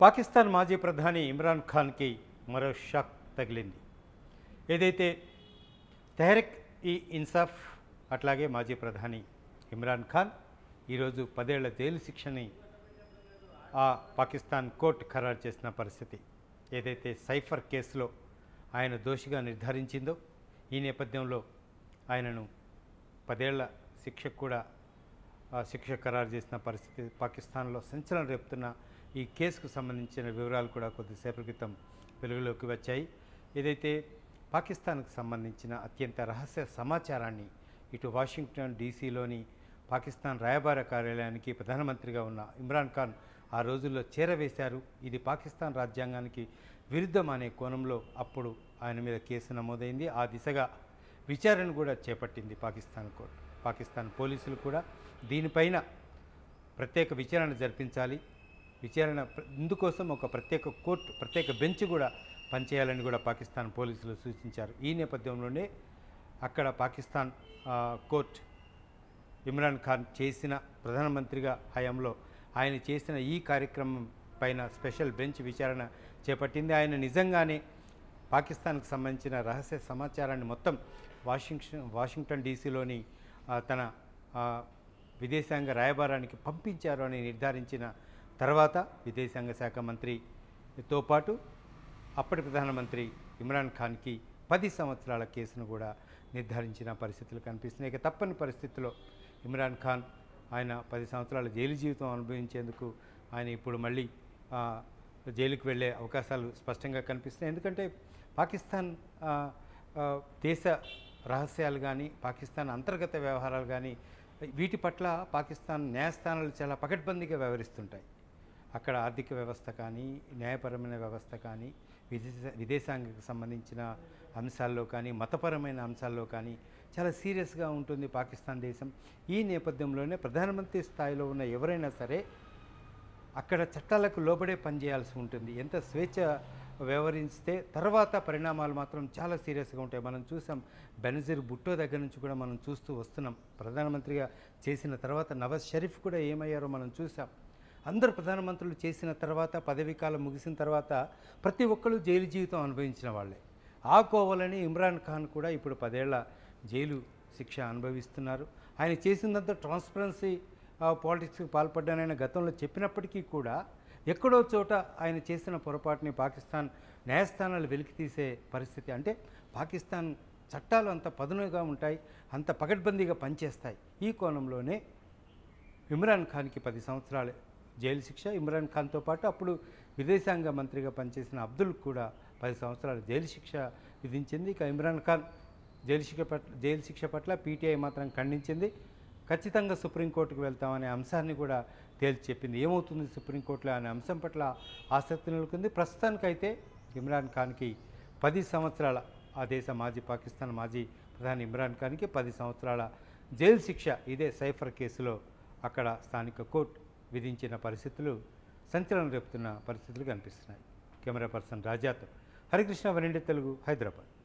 పాకిస్తాన్ మాజీ ప్రధాని ఇమ్రాన్ ఖాన్కి మరో షాక్ తగిలింది. ఏదైతే తెహరిక్ ఈ ఇన్సాఫ్ అట్లాగే మాజీ ప్రధాని ఇమ్రాన్ ఖాన్ ఈరోజు పదేళ్ళ జైలు శిక్షని ఆ పాకిస్తాన్ కోర్టు ఖరారు చేసిన పరిస్థితి. ఏదైతే సైఫర్ కేసులో ఆయన దోషిగా నిర్ధారించిందో ఈ నేపథ్యంలో ఆయనను పదేళ్ళ శిక్షకు కూడా ఆ, శిక్ష ఖరారు చేసిన పరిస్థితి పాకిస్తాన్లో సంచలనం రేపుతున్న ఈ కేసుకు సంబంధించిన వివరాలు కూడా కొద్దిసేపటి క్రితం వెలుగులోకి వచ్చాయి. ఏదైతే పాకిస్తాన్కు సంబంధించిన అత్యంత రహస్య సమాచారాన్ని ఇటు వాషింగ్టన్ డీసీలోని పాకిస్తాన్ రాయబార కార్యాలయానికి ప్రధానమంత్రిగా ఉన్న ఇమ్రాన్ ఖాన్ ఆ రోజుల్లో చేరవేశారు. ఇది పాకిస్తాన్ రాజ్యాంగానికి విరుద్ధం అనే కోణంలో అప్పుడు ఆయన మీద కేసు నమోదైంది. ఆ దిశగా విచారణ కూడా చేపట్టింది పాకిస్తాన్ కోర్టు. పాకిస్తాన్ పోలీసులు కూడా దీనిపైన ప్రత్యేక విచారణ జరిపించాలి. విచారణ ఇందుకోసం ఒక ప్రత్యేక కోర్టు ప్రత్యేక బెంచ్ కూడా పనిచేయాలని కూడా పాకిస్తాన్ పోలీసులు సూచించారు. ఈ నేపథ్యంలోనే అక్కడ పాకిస్తాన్ కోర్ట్ కోర్టు ఇమ్రాన్ ఖాన్ చేసిన ప్రధానమంత్రిగా హయాంలో ఆయన చేసిన ఈ కార్యక్రమం పైన స్పెషల్ బెంచ్ విచారణ చేపట్టింది. ఆయన నిజంగానే పాకిస్తాన్కు సంబంధించిన రహస్య సమాచారాన్ని మొత్తం వాషింగ్టన్ వాషింగ్టన్ డీసీలోని తన విదేశాంగ రాయబారానికి పంపించారు అని నిర్ధారించిన తర్వాత విదేశాంగ శాఖ మంత్రితో పాటు అప్పటి ప్రధానమంత్రి ఇమ్రాన్ ఖాన్కి పది సంవత్సరాల కేసును కూడా నిర్ధారించిన పరిస్థితులు కనిపిస్తున్నాయి. ఇక తప్పని పరిస్థితుల్లో ఇమ్రాన్ ఖాన్ ఆయన పది సంవత్సరాల జైలు జీవితం అనుభవించేందుకు ఆయన ఇప్పుడు మళ్ళీ జైలుకు వెళ్ళే అవకాశాలు స్పష్టంగా కనిపిస్తున్నాయి. ఎందుకంటే పాకిస్తాన్ దేశ రహస్యాలు కానీ పాకిస్తాన్ అంతర్గత వ్యవహారాలు కానీ వీటి పట్ల పాకిస్తాన్ న్యాయస్థానాలు చాలా పకడ్బందీగా వ్యవహరిస్తుంటాయి. అక్కడ ఆర్థిక వ్యవస్థ కానీ న్యాయపరమైన వ్యవస్థ కానీ విదేశ విదేశాంగకు సంబంధించిన అంశాల్లో కానీ మతపరమైన అంశాల్లో కానీ చాలా సీరియస్గా ఉంటుంది పాకిస్తాన్ దేశం. ఈ నేపథ్యంలోనే ప్రధానమంత్రి స్థాయిలో ఉన్న ఎవరైనా సరే అక్కడ చట్టాలకు లోబడే పనిచేయాల్సి ఉంటుంది. ఎంత స్వేచ్ఛ వ్యవహరిస్తే తర్వాత పరిణామాలు మాత్రం చాలా సీరియస్గా ఉంటాయి. మనం చూసాం బెనజీర్ బుట్టో దగ్గర నుంచి కూడా మనం చూస్తూ వస్తున్నాం. ప్రధానమంత్రిగా చేసిన తర్వాత నవాజ్ షరీఫ్ కూడా ఏమయ్యారో మనం చూసాం. అందరు ప్రధానమంత్రులు చేసిన తర్వాత పదవీ కాలం ముగిసిన తర్వాత ప్రతి ఒక్కరు జైలు జీవితం అనుభవించిన వాళ్ళే. ఆ కోవలని ఇమ్రాన్ ఖాన్ కూడా ఇప్పుడు పదేళ్ళ జైలు శిక్ష అనుభవిస్తున్నారు. ఆయన చేసినంత ట్రాన్స్పరెన్సీ పాలిటిక్స్కి పాల్పడ్డానని గతంలో చెప్పినప్పటికీ కూడా ఎక్కడో చోట ఆయన చేసిన పొరపాటుని పాకిస్తాన్ న్యాయస్థానాలు వెలికి తీసే పరిస్థితి అంటే పాకిస్తాన్ చట్టాలు అంత పదునుగా ఉంటాయి అంత పకడ్బందీగా పనిచేస్తాయి. ఈ కోణంలోనే ఇమ్రాన్ ఖాన్కి పది సంవత్సరాలు. జైలు శిక్ష ఇమ్రాన్ ఖాన్తో పాటు అప్పుడు విదేశాంగ మంత్రిగా పనిచేసిన అబ్దుల్ కూడా పది సంవత్సరాలు జైలు శిక్ష విధించింది. ఇక ఇమ్రాన్ ఖాన్ జైలు శిక్ష పట్ల జైలు శిక్ష పట్ల పీటీఐ మాత్రం ఖండించింది. ఖచ్చితంగా సుప్రీంకోర్టుకు వెళ్తామనే అంశాన్ని కూడా తేల్చి చెప్పింది. ఏమవుతుంది సుప్రీంకోర్టులో అనే అంశం పట్ల ఆసక్తి నెలకొంది. ప్రస్తుతానికైతే ఇమ్రాన్ ఖాన్కి పది సంవత్సరాల ఆ దేశ మాజీ పాకిస్తాన్ మాజీ ప్రధాని ఇమ్రాన్ ఖాన్కి పది సంవత్సరాల జైలు శిక్ష ఇదే సైఫర్ కేసులో అక్కడ స్థానిక కోర్టు విధించిన పరిస్థితులు సంచలనం రేపుతున్న పరిస్థితులు కనిపిస్తున్నాయి. కెమెరా పర్సన్ రాజాతో హరికృష్ణ వనిండి తెలుగు హైదరాబాద్.